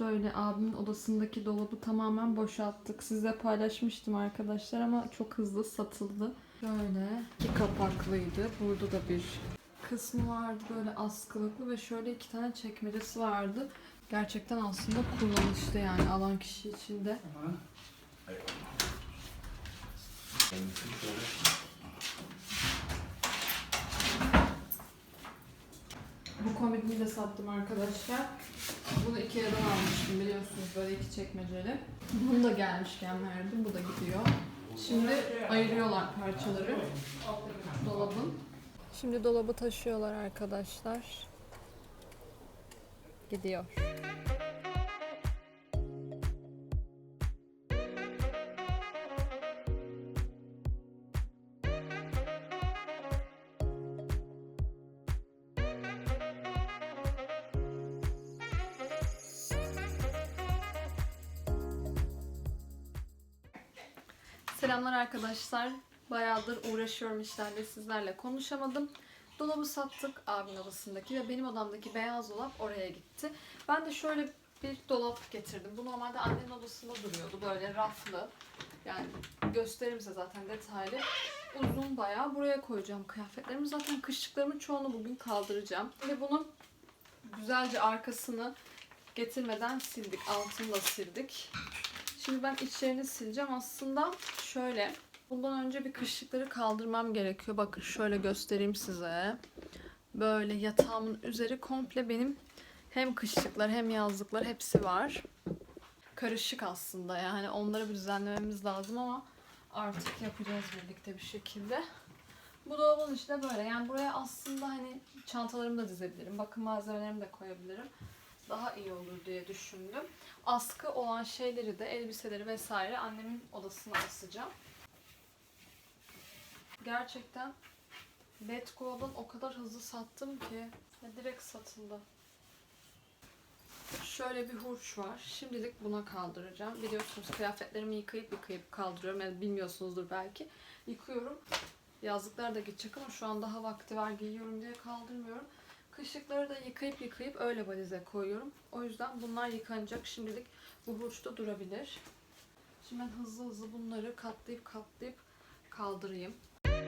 Şöyle abimin odasındaki dolabı tamamen boşalttık. Sizle paylaşmıştım arkadaşlar ama çok hızlı satıldı. Şöyle iki kapaklıydı. Burada da bir kısmı vardı böyle askılıklı ve şöyle iki tane çekmecesi vardı. Gerçekten aslında kullanışlı yani alan kişi için de. Bu komodini de sattım arkadaşlar. Bunu Ikea'dan almıştım biliyorsunuz böyle iki çekmeceli. Bunu da gelmişken verdim. Bu da gidiyor. Şimdi ayırıyorlar parçaları dolabın. Şimdi dolabı taşıyorlar arkadaşlar. Gidiyor. Arkadaşlar. Bayağıdır uğraşıyorum işlerle sizlerle konuşamadım. Dolabı sattık abimin odasındaki ve benim odamdaki beyaz dolap oraya gitti. Ben de şöyle bir dolap getirdim. Bu normalde annemin odasında duruyordu. Böyle raflı. Yani gösteririm size zaten detaylı. Uzun bayağı buraya koyacağım kıyafetlerimi. Zaten kışlıklarımın çoğunu bugün kaldıracağım. Ve bunu güzelce arkasını getirmeden sildik. Altını da sildik. Şimdi ben içlerini sileceğim. Aslında şöyle. Bundan önce bir kışlıkları kaldırmam gerekiyor. Bakın şöyle göstereyim size. Böyle yatağımın üzeri komple benim hem kışlıklar hem yazlıklar hepsi var. Karışık aslında yani onları bir düzenlememiz lazım ama artık yapacağız birlikte bir şekilde. Bu dolabın işte böyle. Yani buraya aslında hani çantalarımı da dizebilirim. Bakım malzemelerimi de koyabilirim. Daha iyi olur diye düşündüm. Askı olan şeyleri de elbiseleri vesaire annemin odasına asacağım. Gerçekten Letgo'dan o kadar hızlı sattım ki ya direkt satıldı. Şöyle bir hurç var. Şimdilik buna kaldıracağım. Biliyorsunuz kıyafetlerimi yıkayıp yıkayıp kaldırıyorum. Yani bilmiyorsunuzdur belki. Yıkıyorum. Yazlıklar da gidecek ama şu an daha vakti var giyiyorum diye kaldırmıyorum. Kışlıkları da yıkayıp yıkayıp öyle valize koyuyorum. O yüzden bunlar yıkanacak. Şimdilik bu hurçta durabilir. Şimdi ben hızlı hızlı bunları katlayıp katlayıp kaldırayım.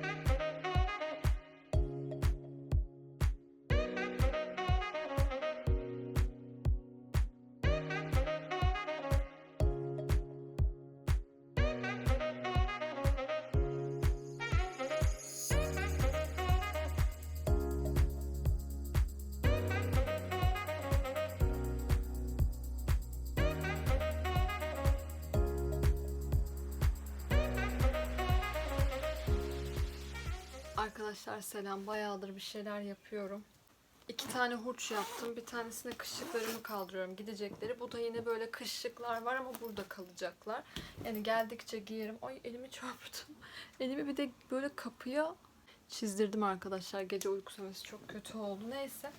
Thank you. Arkadaşlar selam. Bayağıdır bir şeyler yapıyorum. İki tane hurç yaptım. Bir tanesine kışlıklarımı kaldırıyorum. Gidecekleri. Bu da yine böyle kışlıklar var ama burada kalacaklar. Yani geldikçe giyerim. Ay elimi çarptım. Elimi bir de böyle kapıya çizdirdim arkadaşlar. Gece uyku sömesi çok kötü oldu. Neyse.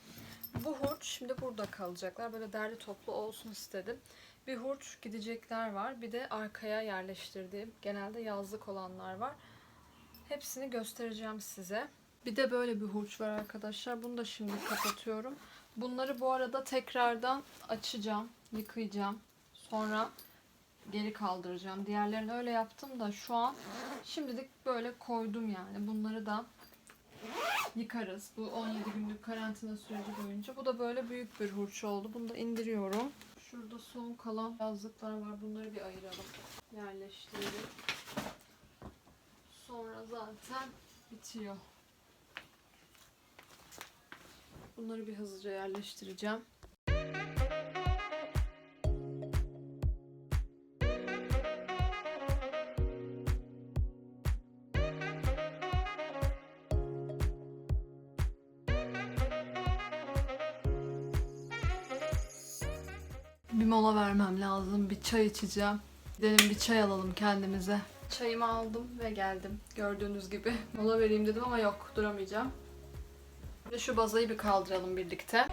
Bu hurç şimdi burada kalacaklar. Böyle derli toplu olsun istedim. Bir hurç gidecekler var. Bir de arkaya yerleştirdiğim genelde yazlık olanlar var. Hepsini göstereceğim size. Bir de böyle bir hurç var arkadaşlar. Bunu da şimdi kapatıyorum. Bunları bu arada tekrardan açacağım, yıkayacağım. Sonra geri kaldıracağım. Diğerlerini öyle yaptım da şu an şimdilik böyle koydum yani. Bunları da yıkarız. Bu 17 günlük karantina süreci boyunca. Bu da böyle büyük bir hurç oldu. Bunu da indiriyorum. Şurada son kalan yazlıklar var. Bunları bir ayıralım. Yerleştirelim. Sonra zaten bitiyor. Bunları bir hızlıca yerleştireceğim. Bir mola vermem lazım. Bir çay içeceğim. Gidelim bir çay alalım kendimize. Çayımı aldım ve geldim. Gördüğünüz gibi. Mola vereyim dedim ama yok duramayacağım. Ve şu bazayı bir kaldıralım birlikte.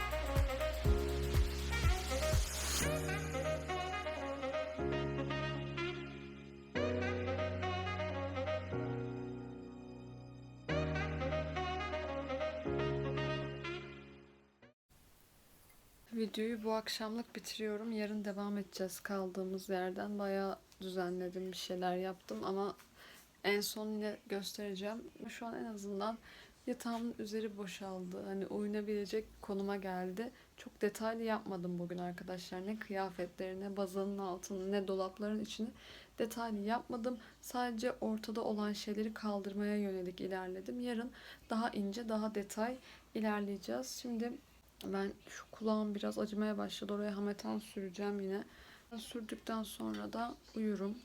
videoyu bu akşamlık bitiriyorum. Yarın devam edeceğiz kaldığımız yerden. Bayağı düzenledim, bir şeyler yaptım ama en son yine göstereceğim. Şu an en azından yatağımın üzeri boşaldı. Hani uyunabilecek konuma geldi. Çok detaylı yapmadım bugün arkadaşlar. Ne kıyafetlerine, bazanın altını, ne dolapların içini detaylı yapmadım. Sadece ortada olan şeyleri kaldırmaya yönelik ilerledim. Yarın daha ince, daha detay ilerleyeceğiz. Şimdi ben şu kulağım biraz acımaya başladı. Oraya hametan süreceğim yine. Sürdükten sonra da uyurum.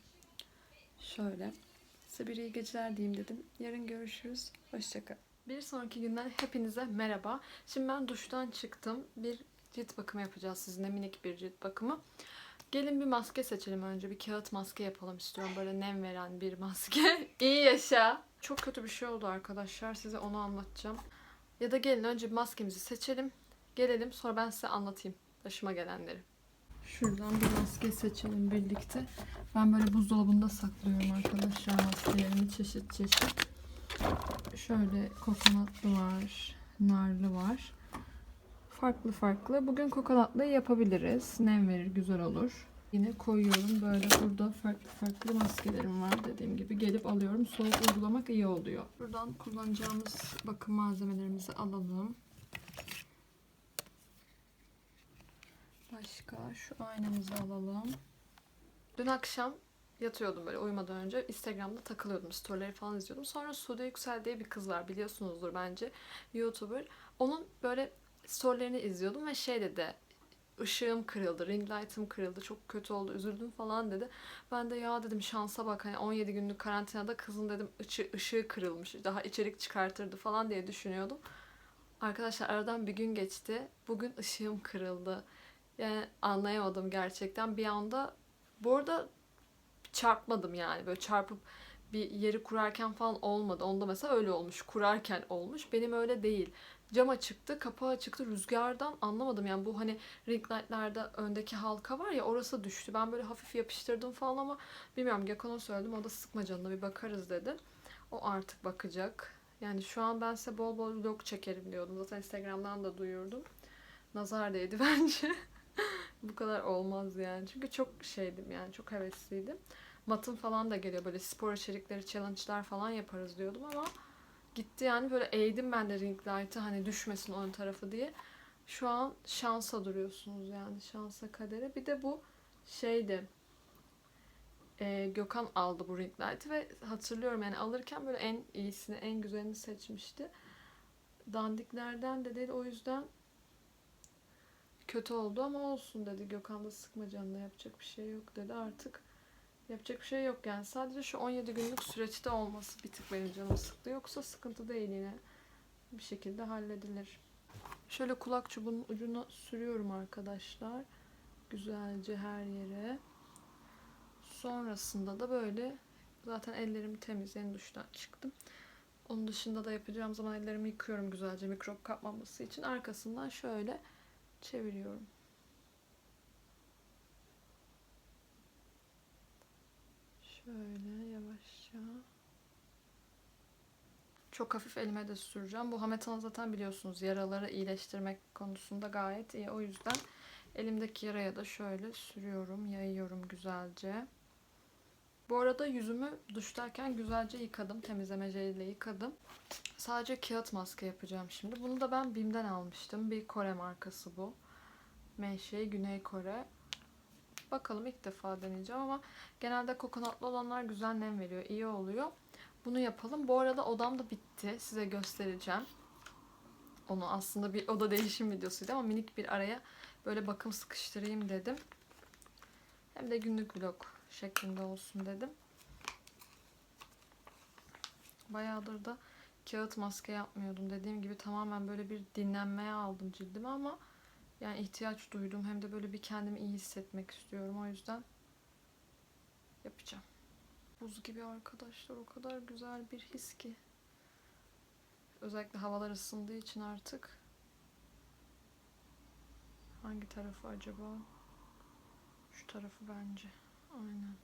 Şöyle. Size bir iyi geceler diyeyim dedim. Yarın görüşürüz. Hoşçakalın. Bir sonraki günden hepinize merhaba. Şimdi ben duştan çıktım. Bir cilt bakımı yapacağız sizinle. Minik bir cilt bakımı. Gelin bir maske seçelim önce. Bir kağıt maske yapalım istiyorum. Böyle nem veren bir maske. İyi yaşa. Çok kötü bir şey oldu arkadaşlar. Size onu anlatacağım. Ya da gelin önce bir maskemizi seçelim. Gelelim sonra ben size anlatayım başıma gelenleri. Şuradan bir maske seçelim birlikte. Ben böyle buzdolabında saklıyorum arkadaşlar maskelerimi çeşit çeşit. Şöyle kokonatlı var, narlı var. Farklı farklı. Bugün kokonatlı yapabiliriz. Nem verir, güzel olur. Yine koyuyorum. Böyle burada farklı farklı maskelerim var dediğim gibi. Gelip alıyorum. Soğuk uygulamak iyi oluyor. Buradan kullanacağımız bakım malzemelerimizi alalım. Başka şu aynamızı alalım. Dün akşam yatıyordum böyle uyumadan önce. Instagram'da takılıyordum. Storyleri falan izliyordum. Sonra Sude Yüksel diye bir kız var. Biliyorsunuzdur bence. YouTuber. Onun böyle storylerini izliyordum ve şey dedi. ışığım kırıldı, ring light'ım kırıldı, çok kötü oldu, üzüldüm falan dedi. Ben de ya dedim şansa bak hani 17 günlük karantinada kızın dedim ışığı, ışığı kırılmış, daha içerik çıkartırdı falan diye düşünüyordum. Arkadaşlar aradan bir gün geçti. Bugün ışığım kırıldı. Yani anlayamadım gerçekten. Bir anda bu arada çarpmadım yani. Böyle çarpıp bir yeri kurarken falan olmadı. Onda mesela öyle olmuş. Kurarken olmuş. Benim öyle değil. Cama çıktı, kapağı çıktı. Rüzgardan anlamadım. Yani bu hani ring light'larda öndeki halka var ya orası düştü. Ben böyle hafif yapıştırdım falan ama bilmiyorum Gökhan'a söyledim. O da sıkma canına bir bakarız dedi. O artık bakacak. Yani şu an ben size bol bol vlog çekerim diyordum. Zaten Instagram'dan da duyurdum. Nazar değdi bence. Bu kadar olmaz yani. Çünkü çok şeydim yani çok hevesliydim. Matın falan da geliyor böyle spor içerikleri, challenge'lar falan yaparız diyordum ama gitti yani böyle eğdim ben de ring light'ı hani düşmesin ön tarafı diye. Şu an şansa duruyorsunuz yani şansa kadere. Bir de bu şeydi e, Gökhan aldı bu ring light'ı ve hatırlıyorum yani alırken böyle en iyisini, en güzelini seçmişti. Dandiklerden de değil o yüzden kötü oldu ama olsun dedi. Gökhan da sıkma canına yapacak bir şey yok dedi. Artık yapacak bir şey yok yani. Sadece şu 17 günlük süreçte olması bir tık benim canımı sıktı. Yoksa sıkıntı değil yine. Bir şekilde halledilir. Şöyle kulak çubuğunun ucuna sürüyorum arkadaşlar. Güzelce her yere. Sonrasında da böyle zaten ellerim temiz. Yeni duştan çıktım. Onun dışında da yapacağım zaman ellerimi yıkıyorum güzelce mikrop kapmaması için. Arkasından şöyle çeviriyorum. Şöyle yavaşça. Çok hafif elime de süreceğim. Bu hametanı zaten biliyorsunuz yaraları iyileştirmek konusunda gayet iyi. O yüzden elimdeki yaraya da şöyle sürüyorum, yayıyorum güzelce. Bu arada yüzümü duştayken güzelce yıkadım. Temizleme jeliyle yıkadım. Sadece kağıt maske yapacağım şimdi. Bunu da ben BİM'den almıştım. Bir Kore markası bu. Menşei Güney Kore. Bakalım ilk defa deneyeceğim ama genelde kokonatlı olanlar güzel nem veriyor. iyi oluyor. Bunu yapalım. Bu arada odam da bitti. Size göstereceğim. Onu aslında bir oda değişim videosuydu ama minik bir araya böyle bakım sıkıştırayım dedim. Hem de günlük vlog şeklinde olsun dedim. Bayağıdır da kağıt maske yapmıyordum. Dediğim gibi tamamen böyle bir dinlenmeye aldım cildimi ama yani ihtiyaç duydum. Hem de böyle bir kendimi iyi hissetmek istiyorum. O yüzden yapacağım. Buz gibi arkadaşlar. O kadar güzel bir his ki. Özellikle havalar ısındığı için artık. Hangi tarafı acaba? Tarafı bence. Aynen.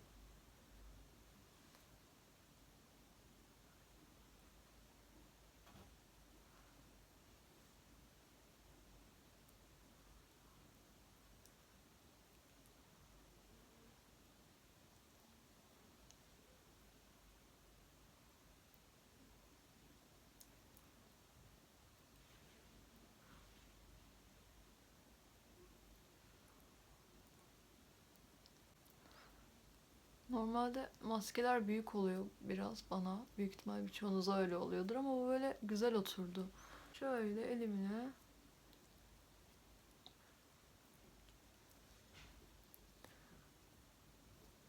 Normalde maskeler büyük oluyor biraz bana. Büyük ihtimal birçoğunuza öyle oluyordur ama bu böyle güzel oturdu. Şöyle elimine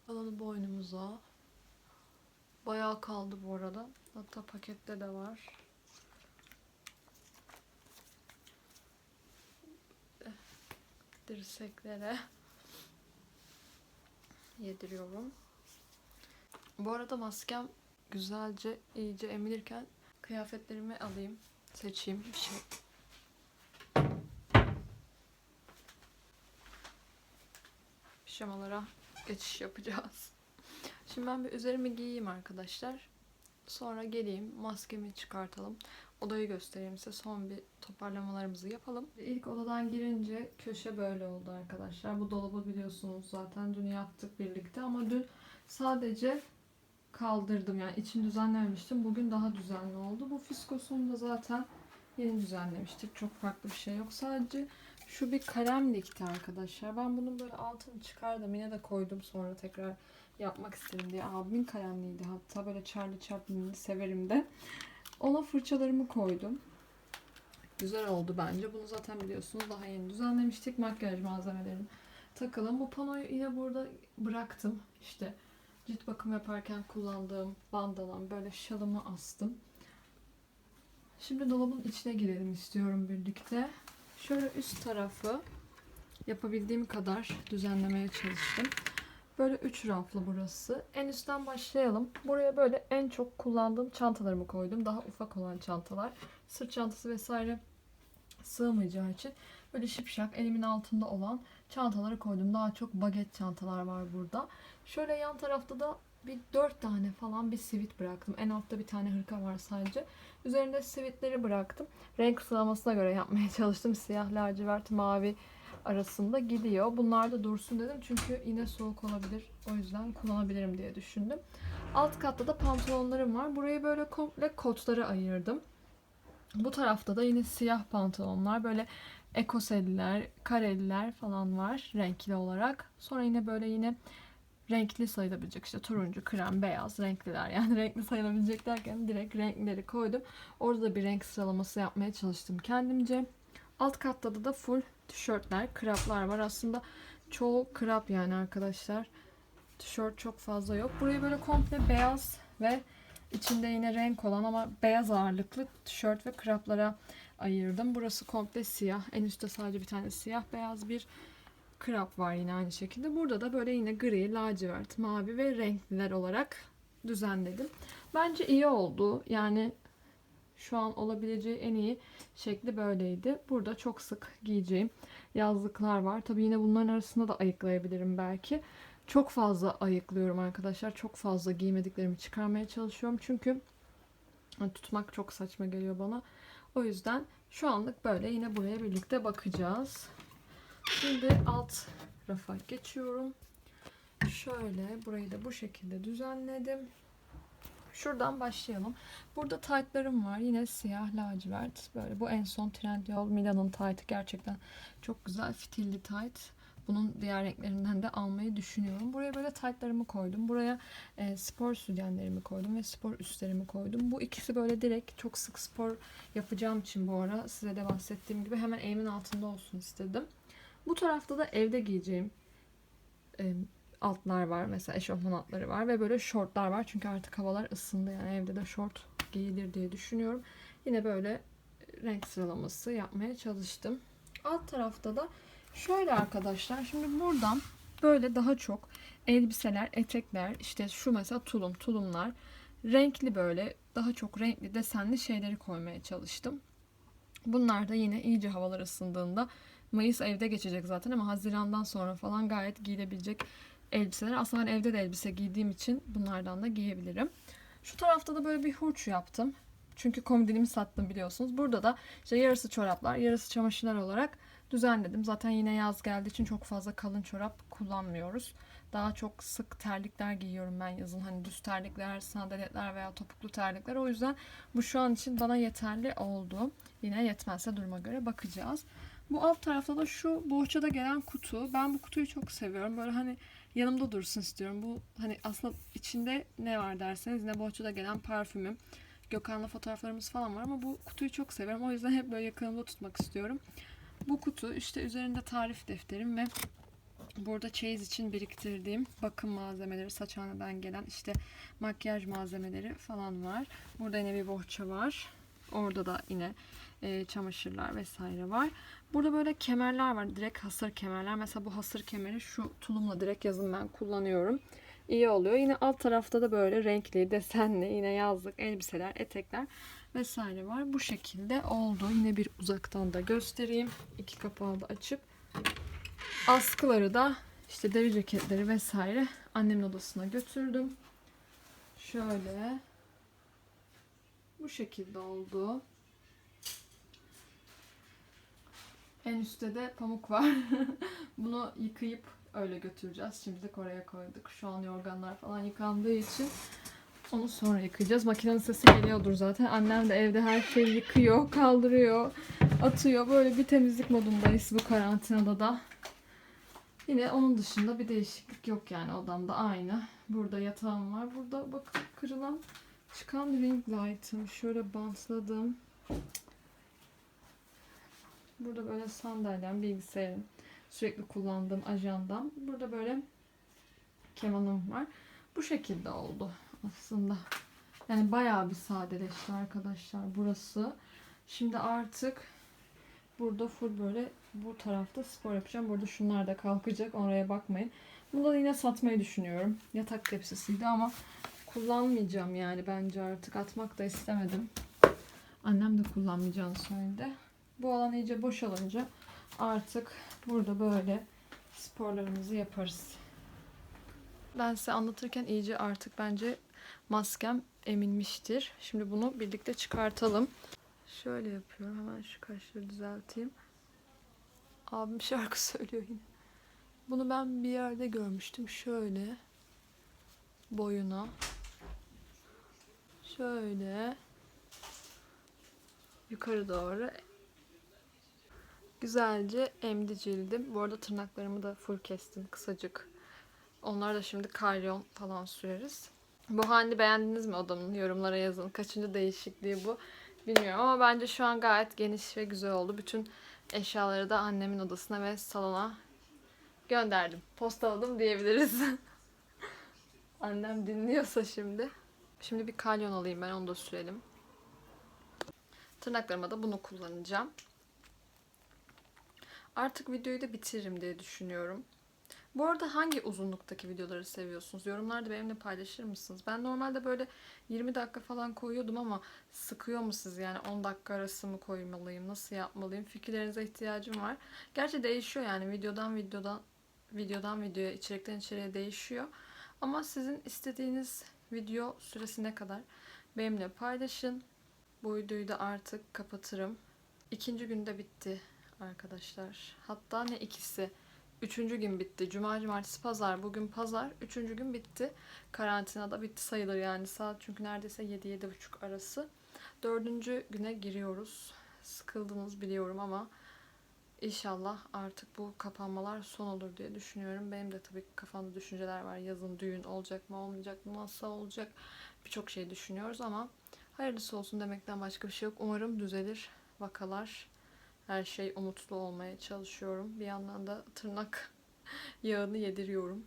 Alanı boynumuza. Bayağı kaldı bu arada. Hatta pakette de var. Dirseklere yediriyorum. Bu arada maskem güzelce iyice emilirken kıyafetlerimi alayım, seçeyim bir şey. Pijamalara geçiş yapacağız. Şimdi ben bir üzerimi giyeyim arkadaşlar. Sonra geleyim maskemi çıkartalım. Odayı göstereyim size. Son bir toparlamalarımızı yapalım. İlk odadan girince köşe böyle oldu arkadaşlar. Bu dolabı biliyorsunuz zaten dün yaptık birlikte ama dün sadece kaldırdım yani içini düzenlememiştim. Bugün daha düzenli oldu. Bu fiskosunu da zaten yeni düzenlemiştik. Çok farklı bir şey yok. Sadece şu bir kalem dikti arkadaşlar. Ben bunun böyle altını çıkardım. Yine de koydum sonra tekrar yapmak istedim diye. Abimin kalemliydi. Hatta böyle Charlie Chaplin'i severim de. Ona fırçalarımı koydum. Güzel oldu bence. Bunu zaten biliyorsunuz daha yeni düzenlemiştik. Makyaj malzemelerini takalım. Bu panoyu yine burada bıraktım. İşte cilt bakım yaparken kullandığım bandalam böyle şalımı astım. Şimdi dolabın içine girelim istiyorum birlikte. Şöyle üst tarafı yapabildiğim kadar düzenlemeye çalıştım. Böyle üç raflı burası. En üstten başlayalım. Buraya böyle en çok kullandığım çantalarımı koydum. Daha ufak olan çantalar. Sırt çantası vesaire sığmayacağı için böyle şipşak elimin altında olan çantaları koydum. Daha çok baget çantalar var burada. Şöyle yan tarafta da bir dört tane falan bir sivit bıraktım. En altta bir tane hırka var sadece. Üzerinde sivitleri bıraktım. Renk sıralamasına göre yapmaya çalıştım. Siyah, lacivert, mavi arasında gidiyor. Bunlar da dursun dedim çünkü yine soğuk olabilir. O yüzden kullanabilirim diye düşündüm. Alt katta da pantolonlarım var. Burayı böyle komple kotlara ayırdım. Bu tarafta da yine siyah pantolonlar. Böyle ekoseliler, kareliler falan var renkli olarak. Sonra yine böyle yine renkli sayılabilecek işte turuncu, krem, beyaz renkliler. Yani renkli sayılabilecek derken direkt renkleri koydum. Orada da bir renk sıralaması yapmaya çalıştım kendimce. Alt katta da, da full tişörtler, kraplar var. Aslında çoğu krap yani arkadaşlar. Tişört çok fazla yok. Burayı böyle komple beyaz ve içinde yine renk olan ama beyaz ağırlıklı tişört ve kraplara ayırdım. Burası komple siyah. En üstte sadece bir tane siyah beyaz bir krap var yine aynı şekilde. Burada da böyle yine gri, lacivert, mavi ve renkliler olarak düzenledim. Bence iyi oldu. Yani şu an olabileceği en iyi şekli böyleydi. Burada çok sık giyeceğim yazlıklar var. Tabi yine bunların arasında da ayıklayabilirim belki. Çok fazla ayıklıyorum arkadaşlar. Çok fazla giymediklerimi çıkarmaya çalışıyorum. Çünkü tutmak çok saçma geliyor bana. O yüzden şu anlık böyle yine buraya birlikte bakacağız. Şimdi alt rafa geçiyorum. Şöyle burayı da bu şekilde düzenledim. Şuradan başlayalım. Burada taytlarım var. Yine siyah lacivert. Böyle bu en son Trendyol Mila'nın taytı gerçekten çok güzel fitilli tayt. Bunun diğer renklerinden de almayı düşünüyorum. Buraya böyle taytlarımı koydum. Buraya e, spor sütyenlerimi koydum ve spor üstlerimi koydum. Bu ikisi böyle direkt çok sık spor yapacağım için bu ara size de bahsettiğim gibi hemen elimin altında olsun istedim. Bu tarafta da evde giyeceğim e, altlar var. Mesela eşofman altları var ve böyle şortlar var. Çünkü artık havalar ısındı yani evde de şort giyilir diye düşünüyorum. Yine böyle renk sıralaması yapmaya çalıştım. Alt tarafta da şöyle arkadaşlar. Şimdi buradan böyle daha çok elbiseler, etekler, işte şu mesela tulum, tulumlar renkli böyle daha çok renkli desenli şeyleri koymaya çalıştım. Bunlar da yine iyice havalar ısındığında Mayıs evde geçecek zaten ama Haziran'dan sonra falan gayet giyilebilecek elbiseler. Aslında ben evde de elbise giydiğim için bunlardan da giyebilirim. Şu tarafta da böyle bir hurç yaptım. Çünkü komodinimi sattım biliyorsunuz. Burada da işte yarısı çoraplar, yarısı çamaşırlar olarak düzenledim. Zaten yine yaz geldiği için çok fazla kalın çorap kullanmıyoruz. Daha çok sık terlikler giyiyorum ben yazın. Hani düz terlikler, sandaletler veya topuklu terlikler. O yüzden bu şu an için bana yeterli oldu. Yine yetmezse duruma göre bakacağız. Bu alt tarafta da şu bohçada gelen kutu. Ben bu kutuyu çok seviyorum. Böyle hani yanımda dursun istiyorum. Bu hani aslında içinde ne var derseniz yine bohçada gelen parfümüm. Gökhan'la fotoğraflarımız falan var ama bu kutuyu çok seviyorum. O yüzden hep böyle yakınımda tutmak istiyorum. Bu kutu işte üzerinde tarif defterim ve burada çeyiz için biriktirdiğim bakım malzemeleri, saçhaneden gelen işte makyaj malzemeleri falan var. Burada yine bir bohça var. Orada da yine e, çamaşırlar vesaire var. Burada böyle kemerler var. Direkt hasır kemerler. Mesela bu hasır kemeri şu tulumla direkt yazın ben kullanıyorum. İyi oluyor. Yine alt tarafta da böyle renkli, desenli yine yazlık elbiseler, etekler vesaire var. Bu şekilde oldu. Yine bir uzaktan da göstereyim. İki kapağı da açıp askıları da işte deri ceketleri vesaire annemin odasına götürdüm. Şöyle bu şekilde oldu. En üstte de pamuk var. Bunu yıkayıp öyle götüreceğiz. Şimdilik oraya koyduk. Şu an yorganlar falan yıkandığı için onu sonra yıkayacağız. Makinenin sesi geliyordur zaten. Annem de evde her şeyi yıkıyor, kaldırıyor, atıyor. Böyle bir temizlik modundayız bu karantinada da. Yine onun dışında bir değişiklik yok yani odamda aynı. Burada yatağım var. Burada bakın kırılan çıkan ring light'ım. Şöyle bantladım. Burada böyle sandalyem, bilgisayarım. Sürekli kullandığım ajandam. Burada böyle kemanım var. Bu şekilde oldu aslında. Yani bayağı bir sadeleşti arkadaşlar burası. Şimdi artık burada full böyle bu tarafta spor yapacağım. Burada şunlar da kalkacak. Oraya bakmayın. Bunu da yine satmayı düşünüyorum. Yatak tepsisiydi ama kullanmayacağım yani bence artık atmak da istemedim. Annem de kullanmayacağını söyledi. Bu alan iyice boşalınca artık burada böyle sporlarımızı yaparız. Ben size anlatırken iyice artık bence maskem eminmiştir. Şimdi bunu birlikte çıkartalım. Şöyle yapıyorum. Hemen şu kaşları düzelteyim. Abim şarkı söylüyor yine. Bunu ben bir yerde görmüştüm. Şöyle boyuna şöyle yukarı doğru güzelce emdi cildim. Bu arada tırnaklarımı da full kestim kısacık. Onlar da şimdi karyon falan süreriz. Bu halini beğendiniz mi odamın? Yorumlara yazın. Kaçıncı değişikliği bu bilmiyorum ama bence şu an gayet geniş ve güzel oldu. Bütün eşyaları da annemin odasına ve salona gönderdim. Postaladım diyebiliriz. Annem dinliyorsa şimdi. Şimdi bir kalyon alayım ben onu da sürelim. Tırnaklarıma da bunu kullanacağım. Artık videoyu da bitiririm diye düşünüyorum. Bu arada hangi uzunluktaki videoları seviyorsunuz? Yorumlarda benimle paylaşır mısınız? Ben normalde böyle 20 dakika falan koyuyordum ama sıkıyor mu siz yani 10 dakika arası mı koymalıyım? Nasıl yapmalıyım? Fikirlerinize ihtiyacım var. Gerçi değişiyor yani videodan videodan videodan videoya, içerikten içeriğe değişiyor. Ama sizin istediğiniz video süresi ne kadar? Benimle paylaşın. Bu videoyu da artık kapatırım. İkinci günde bitti arkadaşlar. Hatta ne ikisi. Üçüncü gün bitti. Cuma, cumartesi, pazar. Bugün pazar. Üçüncü gün bitti. Karantinada bitti sayılır yani. Saat çünkü neredeyse 7-7.30 arası. Dördüncü güne giriyoruz. Sıkıldınız biliyorum ama inşallah artık bu kapanmalar son olur diye düşünüyorum. Benim de tabii kafamda düşünceler var. Yazın düğün olacak mı olmayacak mı nasıl olacak birçok şey düşünüyoruz ama hayırlısı olsun demekten başka bir şey yok. Umarım düzelir vakalar her şey umutlu olmaya çalışıyorum. Bir yandan da tırnak yağını yediriyorum.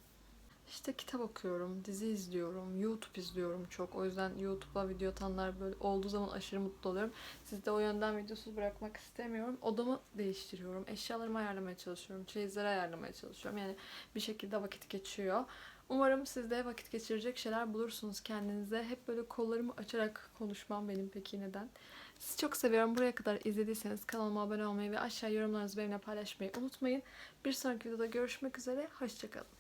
İşte kitap okuyorum, dizi izliyorum, YouTube izliyorum çok. O yüzden YouTube'a video atanlar böyle olduğu zaman aşırı mutlu oluyorum. Sizi de o yönden videosuz bırakmak istemiyorum. Odamı değiştiriyorum. Eşyalarımı ayarlamaya çalışıyorum. Çeyizleri ayarlamaya çalışıyorum. Yani bir şekilde vakit geçiyor. Umarım siz de vakit geçirecek şeyler bulursunuz kendinize. Hep böyle kollarımı açarak konuşmam benim peki neden? Sizi çok seviyorum. Buraya kadar izlediyseniz kanalıma abone olmayı ve aşağı yorumlarınızı benimle paylaşmayı unutmayın. Bir sonraki videoda görüşmek üzere. Hoşçakalın.